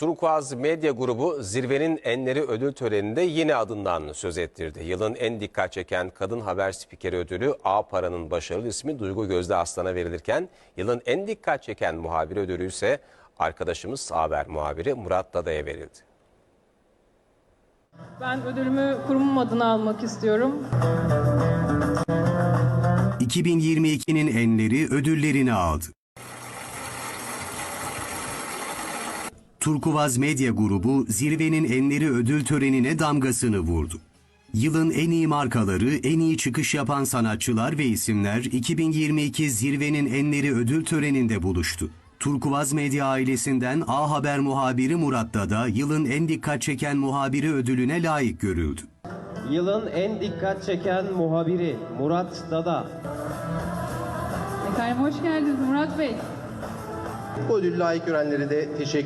Turkuaz Medya Grubu zirvenin enleri ödül töreninde yine adından söz ettirdi. Yılın en dikkat çeken kadın haber spikeri ödülü A Para'nın başarılı ismi Duygu Gözde Aslan'a verilirken yılın en dikkat çeken muhabir ödülü ise arkadaşımız haber muhabiri Murat Dada'ya verildi. Ben ödülümü kurumum adına almak istiyorum. 2022'nin enleri ödüllerini aldı. Turkuaz Medya Grubu zirvenin enleri ödül törenine damgasını vurdu. Yılın en iyi markaları, en iyi çıkış yapan sanatçılar ve isimler 2022 zirvenin enleri ödül töreninde buluştu. Turkuaz Medya ailesinden A Haber muhabiri Murat Dada yılın en dikkat çeken muhabiri ödülüne layık görüldü. Yılın en dikkat çeken muhabiri Murat Dada. Efendim hoş geldiniz Murat Bey. Bu ödül layık görenlere de teşekkür